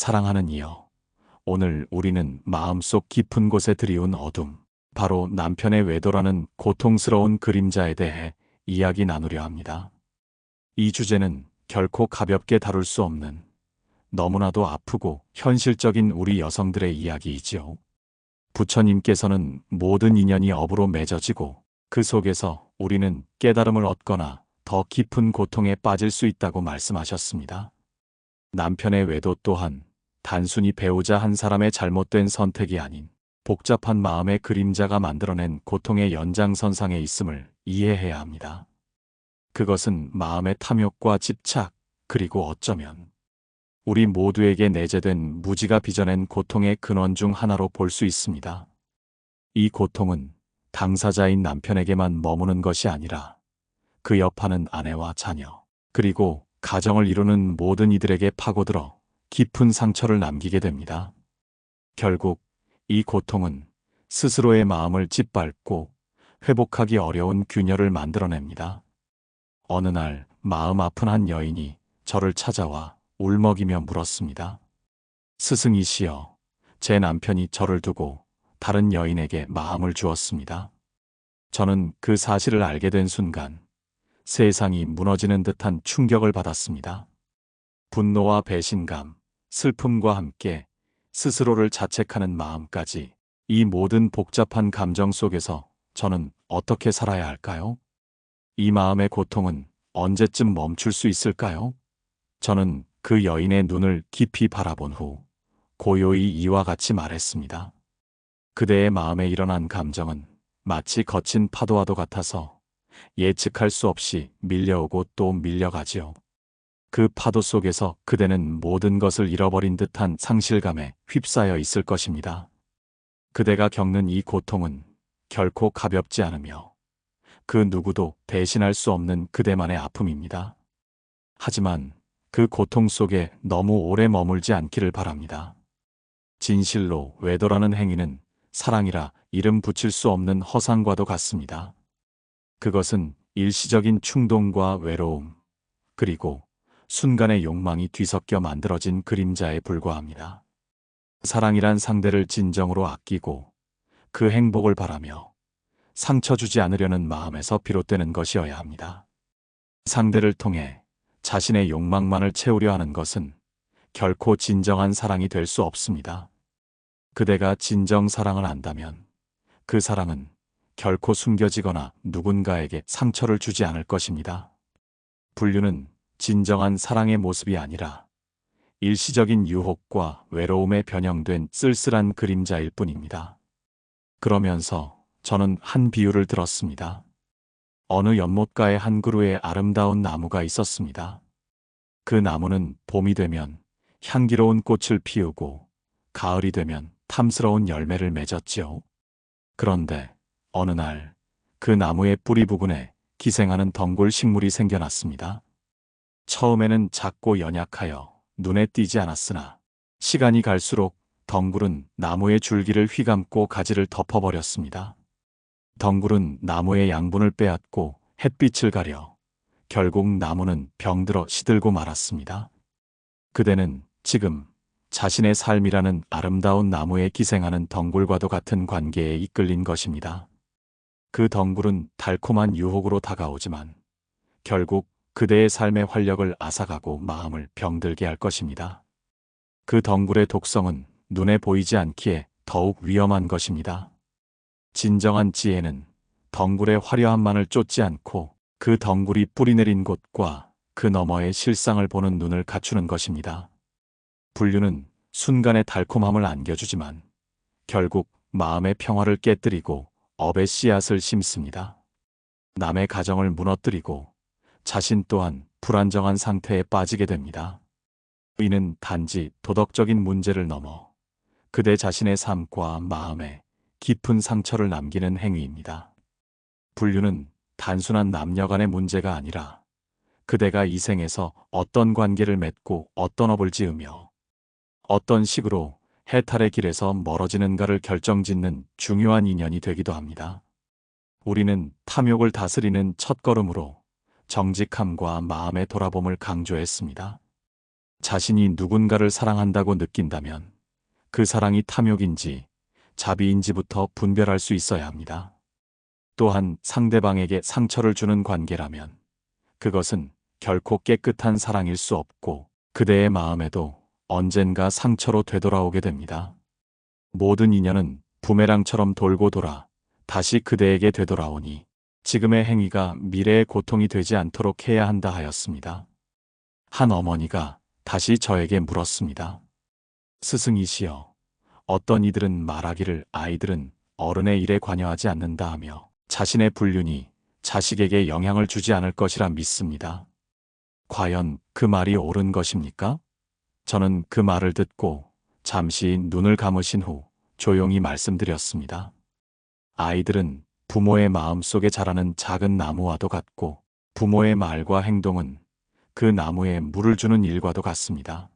사랑하는 이여. 오늘 우리는 마음속 깊은 곳에 드리운 어둠, 바로 남편의 외도라는 고통스러운 그림자에 대해 이야기 나누려 합니다. 이 주제는 결코 가볍게 다룰 수 없는 너무나도 아프고 현실적인 우리 여성들의 이야기이지요. 부처님께서는 모든 인연이 업으로 맺어지고 그 속에서 우리는 깨달음을 얻거나 더 깊은 고통에 빠질 수 있다고 말씀하셨습니다. 남편의 외도 또한 단순히 배우자 한 사람의 잘못된 선택이 아닌 복잡한 마음의 그림자가 만들어낸 고통의 연장선상에 있음을 이해해야 합니다. 그것은 마음의 탐욕과 집착, 그리고 어쩌면 우리 모두에게 내재된 무지가 빚어낸 고통의 근원 중 하나로 볼 수 있습니다. 이 고통은 당사자인 남편에게만 머무는 것이 아니라 그 여파는 아내와 자녀, 그리고 가정을 이루는 모든 이들에게 파고들어 깊은 상처를 남기게 됩니다. 결국 이 고통은 스스로의 마음을 짓밟고 회복하기 어려운 균열을 만들어냅니다. 어느 날 마음 아픈 한 여인이 저를 찾아와 울먹이며 물었습니다. 스승이시여, 제 남편이 저를 두고 다른 여인에게 마음을 주었습니다. 저는 그 사실을 알게 된 순간 세상이 무너지는 듯한 충격을 받았습니다. 분노와 배신감, 슬픔과 함께 스스로를 자책하는 마음까지 이 모든 복잡한 감정 속에서 저는 어떻게 살아야 할까요? 이 마음의 고통은 언제쯤 멈출 수 있을까요? 저는 그 여인의 눈을 깊이 바라본 후 고요히 이와 같이 말했습니다. 그대의 마음에 일어난 감정은 마치 거친 파도와도 같아서 예측할 수 없이 밀려오고 또 밀려가지요. 그 파도 속에서 그대는 모든 것을 잃어버린 듯한 상실감에 휩싸여 있을 것입니다. 그대가 겪는 이 고통은 결코 가볍지 않으며 그 누구도 대신할 수 없는 그대만의 아픔입니다. 하지만 그 고통 속에 너무 오래 머물지 않기를 바랍니다. 진실로 외도라는 행위는 사랑이라 이름 붙일 수 없는 허상과도 같습니다. 그것은 일시적인 충동과 외로움, 그리고 순간의 욕망이 뒤섞여 만들어진 그림자에 불과합니다. 사랑이란 상대를 진정으로 아끼고 그 행복을 바라며 상처 주지 않으려는 마음에서 비롯되는 것이어야 합니다. 상대를 통해 자신의 욕망만을 채우려 하는 것은 결코 진정한 사랑이 될 수 없습니다. 그대가 진정 사랑을 안다면 그 사랑은 결코 숨겨지거나 누군가에게 상처를 주지 않을 것입니다. 분류는 진정한 사랑의 모습이 아니라 일시적인 유혹과 외로움에 변형된 쓸쓸한 그림자일 뿐입니다. 그러면서 저는 한 비유를 들었습니다. 어느 연못가에 한 그루의 아름다운 나무가 있었습니다. 그 나무는 봄이 되면 향기로운 꽃을 피우고 가을이 되면 탐스러운 열매를 맺었지요. 그런데 어느 날 그 나무의 뿌리 부근에 기생하는 덩굴 식물이 생겨났습니다. 처음에는 작고 연약하여 눈에 띄지 않았으나 시간이 갈수록 덩굴은 나무의 줄기를 휘감고 가지를 덮어버렸습니다. 덩굴은 나무의 양분을 빼앗고 햇빛을 가려 결국 나무는 병들어 시들고 말았습니다. 그대는 지금 자신의 삶이라는 아름다운 나무에 기생하는 덩굴과도 같은 관계에 이끌린 것입니다. 그 덩굴은 달콤한 유혹으로 다가오지만 결국 그대의 삶의 활력을 앗아가고 마음을 병들게 할 것입니다. 그 덩굴의 독성은 눈에 보이지 않기에 더욱 위험한 것입니다. 진정한 지혜는 덩굴의 화려함만을 쫓지 않고 그 덩굴이 뿌리내린 곳과 그 너머의 실상을 보는 눈을 갖추는 것입니다. 분류는 순간의 달콤함을 안겨주지만 결국 마음의 평화를 깨뜨리고 업의 씨앗을 심습니다. 남의 가정을 무너뜨리고 자신 또한 불안정한 상태에 빠지게 됩니다. 이는 단지 도덕적인 문제를 넘어 그대 자신의 삶과 마음에 깊은 상처를 남기는 행위입니다. 분류는 단순한 남녀 간의 문제가 아니라 그대가 이 생에서 어떤 관계를 맺고 어떤 업을 지으며 어떤 식으로 해탈의 길에서 멀어지는가를 결정짓는 중요한 인연이 되기도 합니다. 우리는 탐욕을 다스리는 첫걸음으로 정직함과 마음의 돌아봄을 강조했습니다. 자신이 누군가를 사랑한다고 느낀다면 그 사랑이 탐욕인지 자비인지부터 분별할 수 있어야 합니다. 또한 상대방에게 상처를 주는 관계라면 그것은 결코 깨끗한 사랑일 수 없고 그대의 마음에도 언젠가 상처로 되돌아오게 됩니다. 모든 인연은 부메랑처럼 돌고 돌아 다시 그대에게 되돌아오니 지금의 행위가 미래의 고통이 되지 않도록 해야 한다 하였습니다. 한 어머니가 다시 저에게 물었습니다. 스승이시여, 어떤 이들은 말하기를 아이들은 어른의 일에 관여하지 않는다 하며 자신의 불륜이 자식에게 영향을 주지 않을 것이라 믿습니다. 과연 그 말이 옳은 것입니까? 저는 그 말을 듣고 잠시 눈을 감으신 후 조용히 말씀드렸습니다. 아이들은 부모의 마음 속에 자라는 작은 나무와도 같고 부모의 말과 행동은 그 나무에 물을 주는 일과도 같습니다.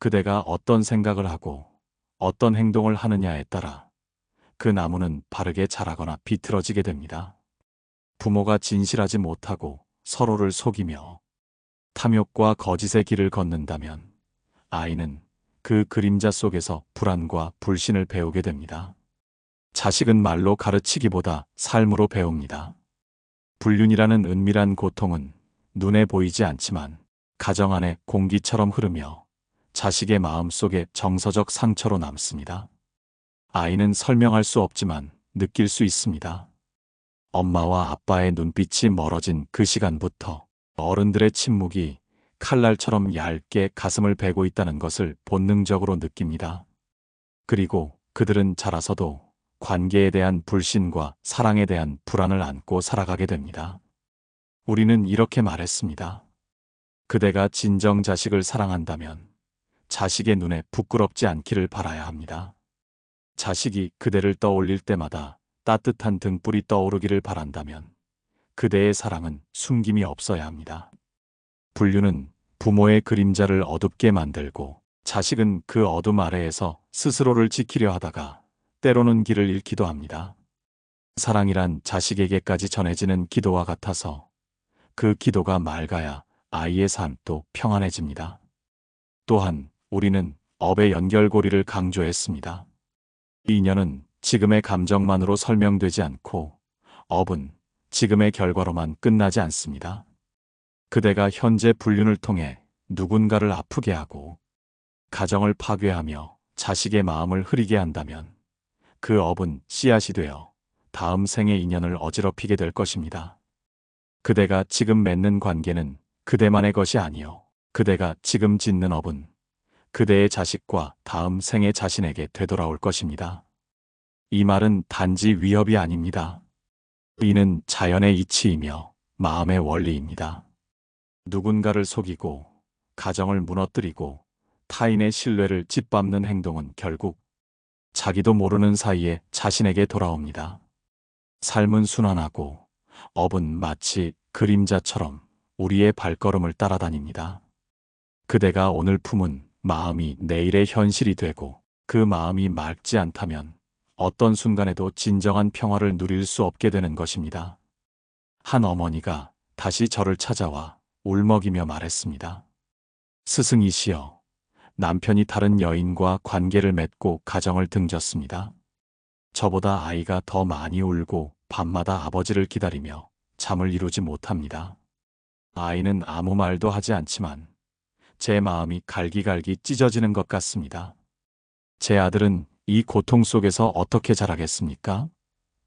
그대가 어떤 생각을 하고 어떤 행동을 하느냐에 따라 그 나무는 바르게 자라거나 비틀어지게 됩니다. 부모가 진실하지 못하고 서로를 속이며 탐욕과 거짓의 길을 걷는다면 아이는 그 그림자 속에서 불안과 불신을 배우게 됩니다. 자식은 말로 가르치기보다 삶으로 배웁니다. 불륜이라는 은밀한 고통은 눈에 보이지 않지만 가정 안에 공기처럼 흐르며 자식의 마음 속에 정서적 상처로 남습니다. 아이는 설명할 수 없지만 느낄 수 있습니다. 엄마와 아빠의 눈빛이 멀어진 그 시간부터 어른들의 침묵이 칼날처럼 얇게 가슴을 베고 있다는 것을 본능적으로 느낍니다. 그리고 그들은 자라서도 관계에 대한 불신과 사랑에 대한 불안을 안고 살아가게 됩니다. 우리는 이렇게 말했습니다. 그대가 진정 자식을 사랑한다면 자식의 눈에 부끄럽지 않기를 바라야 합니다. 자식이 그대를 떠올릴 때마다 따뜻한 등불이 떠오르기를 바란다면 그대의 사랑은 숨김이 없어야 합니다. 불륜은 부모의 그림자를 어둡게 만들고 자식은 그 어둠 아래에서 스스로를 지키려 하다가 때로는 길을 잃기도 합니다. 사랑이란 자식에게까지 전해지는 기도와 같아서 그 기도가 맑아야 아이의 삶도 평안해집니다. 또한 우리는 업의 연결고리를 강조했습니다. 인연은 지금의 감정만으로 설명되지 않고 업은 지금의 결과로만 끝나지 않습니다. 그대가 현재 불륜을 통해 누군가를 아프게 하고 가정을 파괴하며 자식의 마음을 흐리게 한다면 그 업은 씨앗이 되어 다음 생의 인연을 어지럽히게 될 것입니다. 그대가 지금 맺는 관계는 그대만의 것이 아니요. 그대가 지금 짓는 업은 그대의 자식과 다음 생의 자신에게 되돌아올 것입니다. 이 말은 단지 위협이 아닙니다. 이는 자연의 이치이며 마음의 원리입니다. 누군가를 속이고 가정을 무너뜨리고 타인의 신뢰를 짓밟는 행동은 결국 자기도 모르는 사이에 자신에게 돌아옵니다. 삶은 순환하고 업은 마치 그림자처럼 우리의 발걸음을 따라다닙니다. 그대가 오늘 품은 마음이 내일의 현실이 되고 그 마음이 맑지 않다면 어떤 순간에도 진정한 평화를 누릴 수 없게 되는 것입니다. 한 어머니가 다시 저를 찾아와 울먹이며 말했습니다. 스승이시여, 남편이 다른 여인과 관계를 맺고 가정을 등졌습니다. 저보다 아이가 더 많이 울고 밤마다 아버지를 기다리며 잠을 이루지 못합니다. 아이는 아무 말도 하지 않지만 제 마음이 갈기갈기 찢어지는 것 같습니다. 제 아들은 이 고통 속에서 어떻게 자라겠습니까?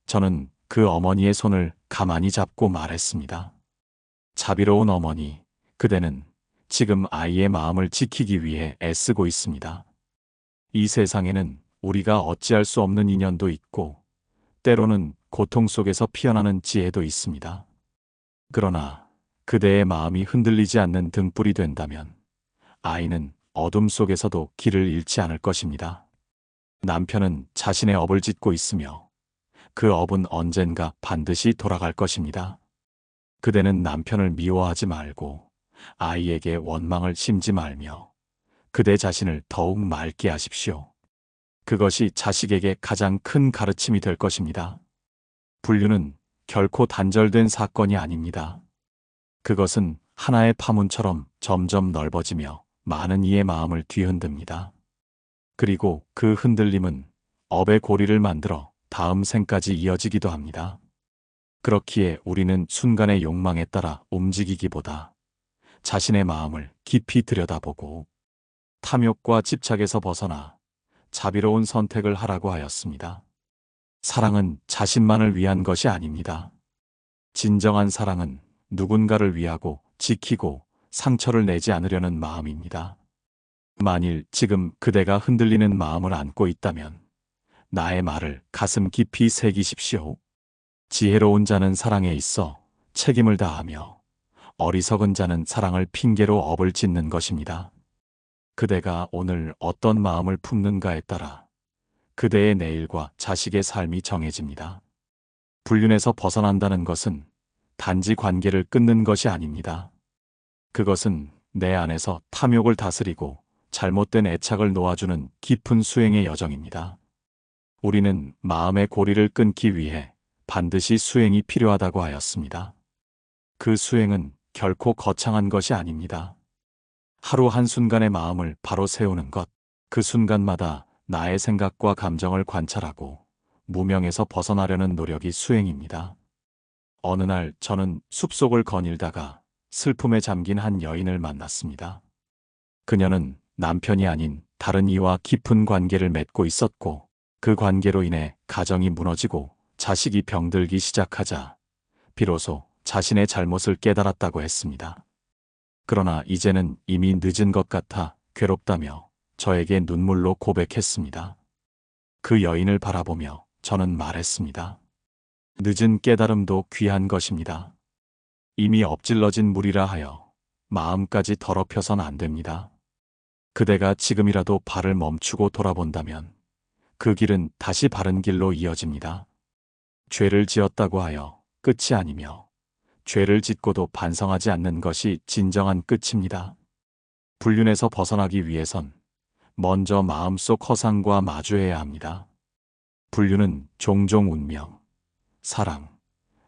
저는 그 어머니의 손을 가만히 잡고 말했습니다. 자비로운 어머니, 그대는 지금 아이의 마음을 지키기 위해 애쓰고 있습니다. 이 세상에는 우리가 어찌할 수 없는 인연도 있고, 때로는 고통 속에서 피어나는 지혜도 있습니다. 그러나 그대의 마음이 흔들리지 않는 등불이 된다면 아이는 어둠 속에서도 길을 잃지 않을 것입니다. 남편은 자신의 업을 짓고 있으며 그 업은 언젠가 반드시 돌아갈 것입니다. 그대는 남편을 미워하지 말고 아이에게 원망을 심지 말며 그대 자신을 더욱 맑게 하십시오. 그것이 자식에게 가장 큰 가르침이 될 것입니다. 불륜은 결코 단절된 사건이 아닙니다. 그것은 하나의 파문처럼 점점 넓어지며 많은 이의 마음을 뒤흔듭니다. 그리고 그 흔들림은 업의 고리를 만들어 다음 생까지 이어지기도 합니다. 그렇기에 우리는 순간의 욕망에 따라 움직이기보다 자신의 마음을 깊이 들여다보고 탐욕과 집착에서 벗어나 자비로운 선택을 하라고 하였습니다. 사랑은 자신만을 위한 것이 아닙니다. 진정한 사랑은 누군가를 위하고 지키고 상처를 내지 않으려는 마음입니다. 만일 지금 그대가 흔들리는 마음을 안고 있다면 나의 말을 가슴 깊이 새기십시오. 지혜로운 자는 사랑에 있어 책임을 다하며 어리석은 자는 사랑을 핑계로 업을 짓는 것입니다. 그대가 오늘 어떤 마음을 품는가에 따라 그대의 내일과 자식의 삶이 정해집니다. 불륜에서 벗어난다는 것은 단지 관계를 끊는 것이 아닙니다. 그것은 내 안에서 탐욕을 다스리고 잘못된 애착을 놓아주는 깊은 수행의 여정입니다. 우리는 마음의 고리를 끊기 위해 반드시 수행이 필요하다고 하였습니다. 그 수행은 결코 거창한 것이 아닙니다. 하루 한순간의 마음을 바로 세우는 것, 그 순간마다 나의 생각과 감정을 관찰하고 무명에서 벗어나려는 노력이 수행입니다. 어느 날 저는 숲속을 거닐다가 슬픔에 잠긴 한 여인을 만났습니다. 그녀는 남편이 아닌 다른 이와 깊은 관계를 맺고 있었고 그 관계로 인해 가정이 무너지고 자식이 병들기 시작하자 비로소 자신의 잘못을 깨달았다고 했습니다. 그러나 이제는 이미 늦은 것 같아 괴롭다며 저에게 눈물로 고백했습니다. 그 여인을 바라보며 저는 말했습니다. 늦은 깨달음도 귀한 것입니다. 이미 엎질러진 물이라 하여 마음까지 더럽혀선 안 됩니다. 그대가 지금이라도 발을 멈추고 돌아본다면 그 길은 다시 바른 길로 이어집니다. 죄를 지었다고 하여 끝이 아니며 죄를 짓고도 반성하지 않는 것이 진정한 끝입니다. 불륜에서 벗어나기 위해선 먼저 마음속 허상과 마주해야 합니다. 불륜은 종종 운명, 사랑,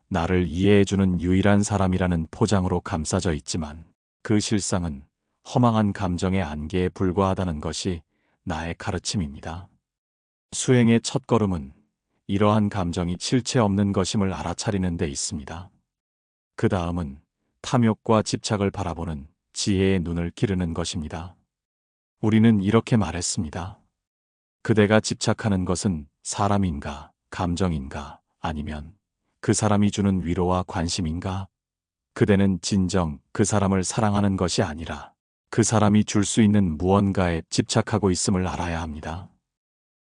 나를 이해해주는 유일한 사람이라는 포장으로 감싸져 있지만 그 실상은 허망한 감정의 안개에 불과하다는 것이 나의 가르침입니다. 수행의 첫걸음은 이러한 감정이 실체 없는 것임을 알아차리는 데 있습니다. 그 다음은 탐욕과 집착을 바라보는 지혜의 눈을 기르는 것입니다. 우리는 이렇게 말했습니다. 그대가 집착하는 것은 사람인가, 감정인가, 아니면 그 사람이 주는 위로와 관심인가? 그대는 진정 그 사람을 사랑하는 것이 아니라 그 사람이 줄 수 있는 무언가에 집착하고 있음을 알아야 합니다.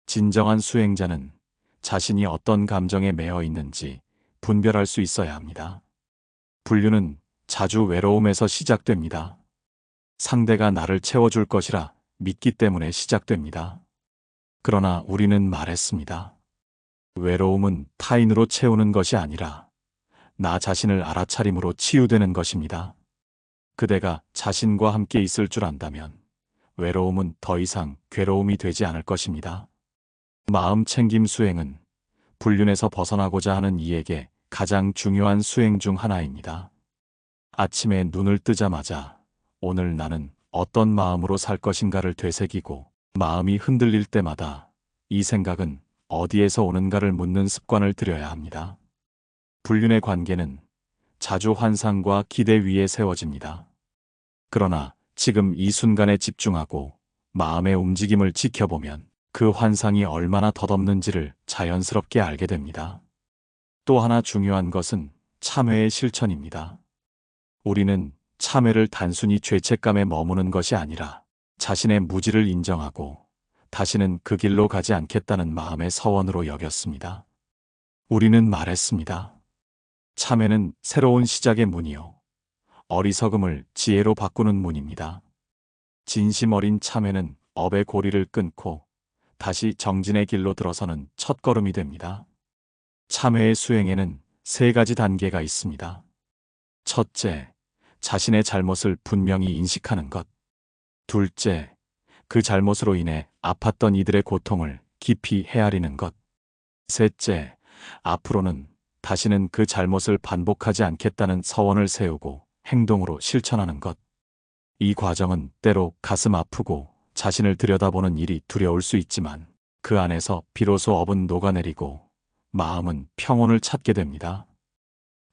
진정한 수행자는 자신이 어떤 감정에 매여 있는지 분별할 수 있어야 합니다. 분류는 자주 외로움에서 시작됩니다. 상대가 나를 채워줄 것이라 믿기 때문에 시작됩니다. 그러나 우리는 말했습니다. 외로움은 타인으로 채우는 것이 아니라 나 자신을 알아차림으로 치유되는 것입니다. 그대가 자신과 함께 있을 줄 안다면 외로움은 더 이상 괴로움이 되지 않을 것입니다. 마음 챙김 수행은 불륜에서 벗어나고자 하는 이에게 가장 중요한 수행 중 하나입니다. 아침에 눈을 뜨자마자 오늘 나는 어떤 마음으로 살 것인가를 되새기고 마음이 흔들릴 때마다 이 생각은 어디에서 오는가를 묻는 습관을 들여야 합니다. 불륜의 관계는 자주 환상과 기대 위에 세워집니다. 그러나 지금 이 순간에 집중하고 마음의 움직임을 지켜보면 그 환상이 얼마나 덧없는지를 자연스럽게 알게 됩니다. 또 하나 중요한 것은 참회의 실천입니다. 우리는 참회를 단순히 죄책감에 머무는 것이 아니라 자신의 무지를 인정하고 다시는 그 길로 가지 않겠다는 마음의 서원으로 여겼습니다. 우리는 말했습니다. 참회는 새로운 시작의 문이요. 어리석음을 지혜로 바꾸는 문입니다. 진심 어린 참회는 업의 고리를 끊고 다시 정진의 길로 들어서는 첫걸음이 됩니다. 참회의 수행에는 세 가지 단계가 있습니다. 첫째, 자신의 잘못을 분명히 인식하는 것. 둘째, 그 잘못으로 인해 아팠던 이들의 고통을 깊이 헤아리는 것. 셋째, 앞으로는 다시는 그 잘못을 반복하지 않겠다는 서원을 세우고 행동으로 실천하는 것. 이 과정은 때로 가슴 아프고 자신을 들여다보는 일이 두려울 수 있지만 그 안에서 비로소 업은 녹아내리고 마음은 평온을 찾게 됩니다.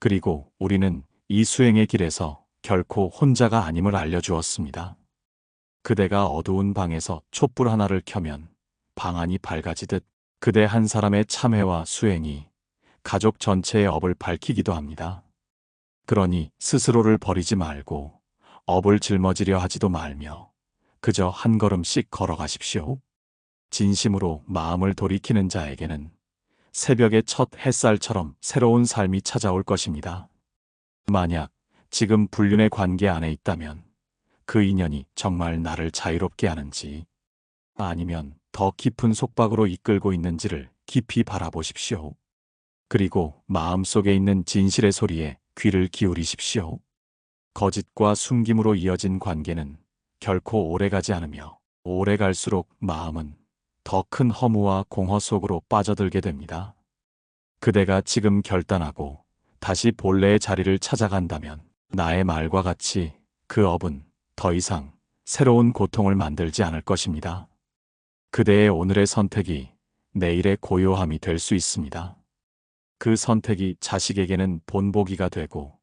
그리고 우리는 이 수행의 길에서 결코 혼자가 아님을 알려주었습니다. 그대가 어두운 방에서 촛불 하나를 켜면 방 안이 밝아지듯 그대 한 사람의 참회와 수행이 가족 전체의 업을 밝히기도 합니다. 그러니 스스로를 버리지 말고 업을 짊어지려 하지도 말며 그저 한 걸음씩 걸어가십시오. 진심으로 마음을 돌이키는 자에게는 새벽의 첫 햇살처럼 새로운 삶이 찾아올 것입니다. 만약 지금 불륜의 관계 안에 있다면 그 인연이 정말 나를 자유롭게 하는지 아니면 더 깊은 속박으로 이끌고 있는지를 깊이 바라보십시오. 그리고 마음속에 있는 진실의 소리에 귀를 기울이십시오. 거짓과 숨김으로 이어진 관계는 결코 오래가지 않으며 오래갈수록 마음은 더 큰 허무와 공허 속으로 빠져들게 됩니다. 그대가 지금 결단하고 다시 본래의 자리를 찾아간다면 나의 말과 같이 그 업은 더 이상 새로운 고통을 만들지 않을 것입니다. 그대의 오늘의 선택이 내일의 고요함이 될 수 있습니다. 그 선택이 자식에게는 본보기가 되고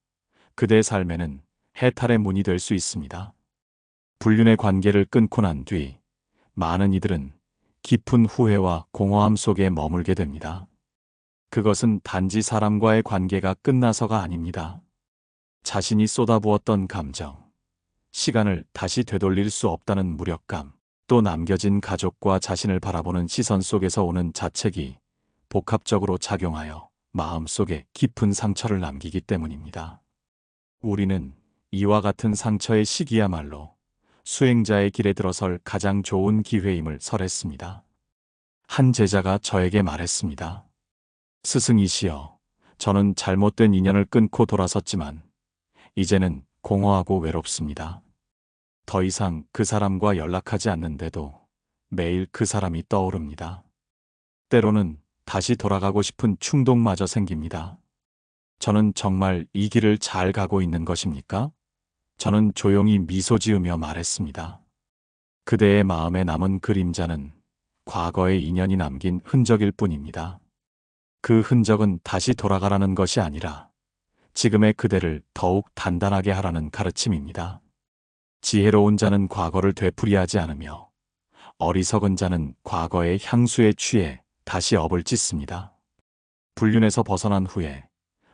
그대 삶에는 해탈의 문이 될 수 있습니다. 불륜의 관계를 끊고 난 뒤 많은 이들은 깊은 후회와 공허함 속에 머물게 됩니다. 그것은 단지 사람과의 관계가 끝나서가 아닙니다. 자신이 쏟아부었던 감정, 시간을 다시 되돌릴 수 없다는 무력감, 또 남겨진 가족과 자신을 바라보는 시선 속에서 오는 자책이 복합적으로 작용하여 마음속에 깊은 상처를 남기기 때문입니다. 우리는 이와 같은 상처의 시기야말로 수행자의 길에 들어설 가장 좋은 기회임을 설했습니다. 한 제자가 저에게 말했습니다. 스승이시여, 저는 잘못된 인연을 끊고 돌아섰지만 이제는 공허하고 외롭습니다. 더 이상 그 사람과 연락하지 않는데도 매일 그 사람이 떠오릅니다. 때로는 다시 돌아가고 싶은 충동마저 생깁니다. 저는 정말 이 길을 잘 가고 있는 것입니까? 저는 조용히 미소 지으며 말했습니다. 그대의 마음에 남은 그림자는 과거의 인연이 남긴 흔적일 뿐입니다. 그 흔적은 다시 돌아가라는 것이 아니라 지금의 그대를 더욱 단단하게 하라는 가르침입니다. 지혜로운 자는 과거를 되풀이하지 않으며 어리석은 자는 과거의 향수에 취해 다시 업을 찢습니다. 불륜에서 벗어난 후에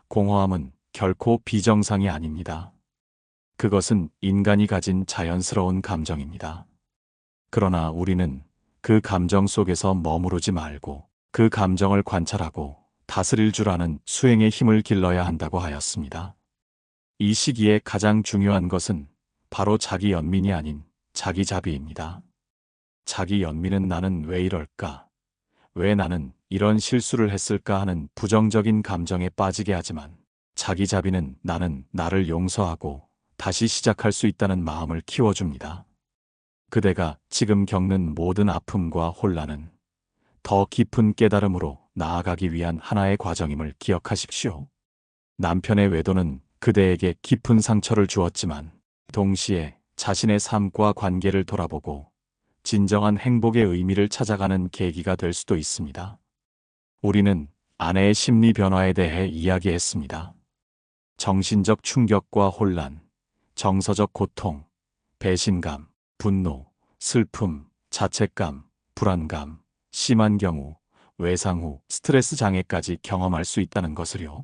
공허함은 결코 비정상이 아닙니다. 그것은 인간이 가진 자연스러운 감정입니다. 그러나 우리는 그 감정 속에서 머무르지 말고 그 감정을 관찰하고 다스릴 줄 아는 수행의 힘을 길러야 한다고 하였습니다. 이 시기에 가장 중요한 것은 바로 자기 연민이 아닌 자기 자비입니다. 자기 연민은 나는 왜 이럴까? 왜 나는 이런 실수를 했을까 하는 부정적인 감정에 빠지게 하지만 자기 자비는 나는 나를 용서하고 다시 시작할 수 있다는 마음을 키워줍니다. 그대가 지금 겪는 모든 아픔과 혼란은 더 깊은 깨달음으로 나아가기 위한 하나의 과정임을 기억하십시오. 남편의 외도는 그대에게 깊은 상처를 주었지만 동시에 자신의 삶과 관계를 돌아보고 진정한 행복의 의미를 찾아가는 계기가 될 수도 있습니다. 우리는 아내의 심리 변화에 대해 이야기했습니다. 정신적 충격과 혼란, 정서적 고통, 배신감, 분노, 슬픔, 자책감, 불안감, 심한 경우, 외상 후 스트레스 장애까지 경험할 수 있다는 것을요.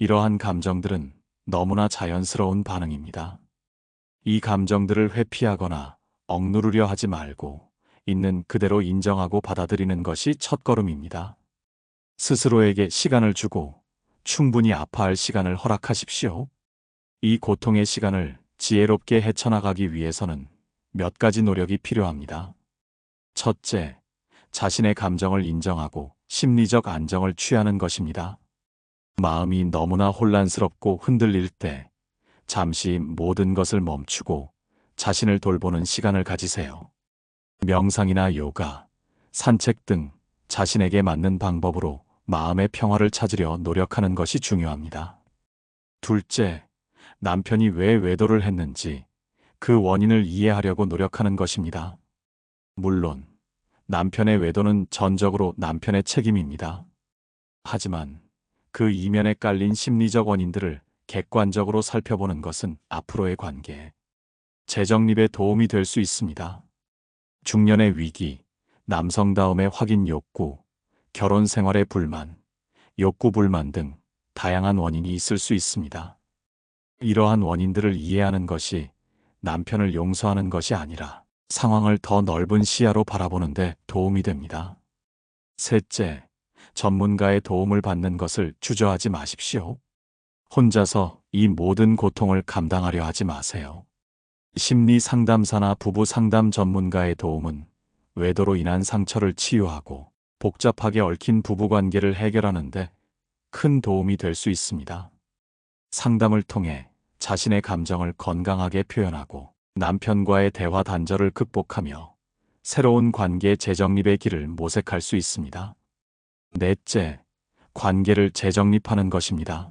이러한 감정들은 너무나 자연스러운 반응입니다. 이 감정들을 회피하거나 억누르려 하지 말고 있는 그대로 인정하고 받아들이는 것이 첫걸음입니다. 스스로에게 시간을 주고 충분히 아파할 시간을 허락하십시오. 이 고통의 시간을 지혜롭게 헤쳐나가기 위해서는 몇 가지 노력이 필요합니다. 첫째, 자신의 감정을 인정하고 심리적 안정을 취하는 것입니다. 마음이 너무나 혼란스럽고 흔들릴 때 잠시 모든 것을 멈추고 자신을 돌보는 시간을 가지세요. 명상이나 요가, 산책 등 자신에게 맞는 방법으로 마음의 평화를 찾으려 노력하는 것이 중요합니다. 둘째, 남편이 왜 외도를 했는지 그 원인을 이해하려고 노력하는 것입니다. 물론, 남편의 외도는 전적으로 남편의 책임입니다. 하지만 그 이면에 깔린 심리적 원인들을 객관적으로 살펴보는 것은 앞으로의 관계, 재정립에 도움이 될 수 있습니다. 중년의 위기, 남성다움의 확인 욕구, 결혼 생활의 불만, 욕구 불만 등 다양한 원인이 있을 수 있습니다. 이러한 원인들을 이해하는 것이 남편을 용서하는 것이 아니라 상황을 더 넓은 시야로 바라보는데 도움이 됩니다. 셋째, 전문가의 도움을 받는 것을 주저하지 마십시오. 혼자서 이 모든 고통을 감당하려 하지 마세요. 심리 상담사나 부부 상담 전문가의 도움은 외도로 인한 상처를 치유하고 복잡하게 얽힌 부부 관계를 해결하는데 큰 도움이 될 수 있습니다. 상담을 통해 자신의 감정을 건강하게 표현하고 남편과의 대화 단절을 극복하며 새로운 관계 재정립의 길을 모색할 수 있습니다. 넷째, 관계를 재정립하는 것입니다.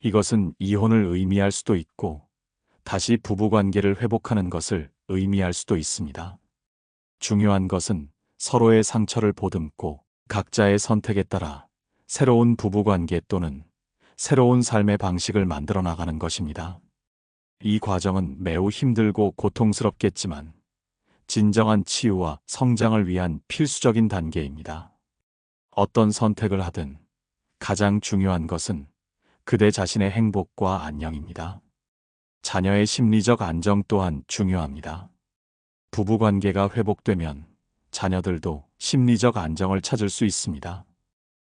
이것은 이혼을 의미할 수도 있고 다시 부부 관계를 회복하는 것을 의미할 수도 있습니다. 중요한 것은 서로의 상처를 보듬고 각자의 선택에 따라 새로운 부부 관계 또는 새로운 삶의 방식을 만들어 나가는 것입니다. 이 과정은 매우 힘들고 고통스럽겠지만 진정한 치유와 성장을 위한 필수적인 단계입니다. 어떤 선택을 하든 가장 중요한 것은 그대 자신의 행복과 안녕입니다. 자녀의 심리적 안정 또한 중요합니다. 부부 관계가 회복되면 자녀들도 심리적 안정을 찾을 수 있습니다.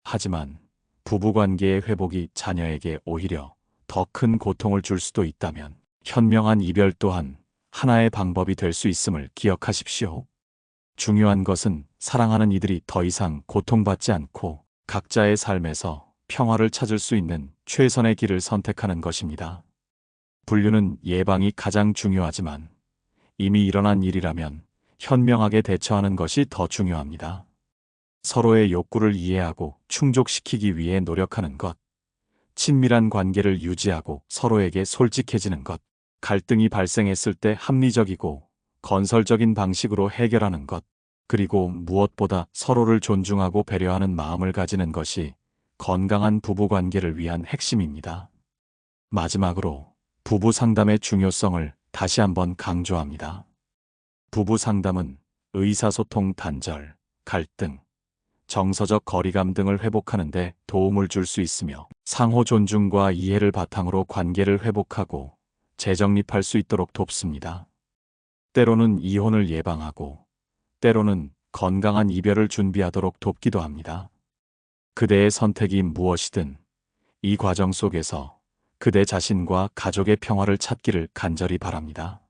하지만 부부 관계의 회복이 자녀에게 오히려 더 큰 고통을 줄 수도 있다면 현명한 이별 또한 하나의 방법이 될 수 있음을 기억하십시오. 중요한 것은 사랑하는 이들이 더 이상 고통받지 않고 각자의 삶에서 평화를 찾을 수 있는 최선의 길을 선택하는 것입니다. 분류는 예방이 가장 중요하지만 이미 일어난 일이라면 현명하게 대처하는 것이 더 중요합니다. 서로의 욕구를 이해하고 충족시키기 위해 노력하는 것, 친밀한 관계를 유지하고 서로에게 솔직해지는 것, 갈등이 발생했을 때 합리적이고 건설적인 방식으로 해결하는 것, 그리고 무엇보다 서로를 존중하고 배려하는 마음을 가지는 것이 건강한 부부 관계를 위한 핵심입니다. 마지막으로 부부 상담의 중요성을 다시 한번 강조합니다. 부부 상담은 의사소통 단절, 갈등, 정서적 거리감 등을 회복하는 데 도움을 줄 수 있으며 상호 존중과 이해를 바탕으로 관계를 회복하고 재정립할 수 있도록 돕습니다. 때로는 이혼을 예방하고 때로는 건강한 이별을 준비하도록 돕기도 합니다. 그대의 선택이 무엇이든 이 과정 속에서 그대 자신과 가족의 평화를 찾기를 간절히 바랍니다.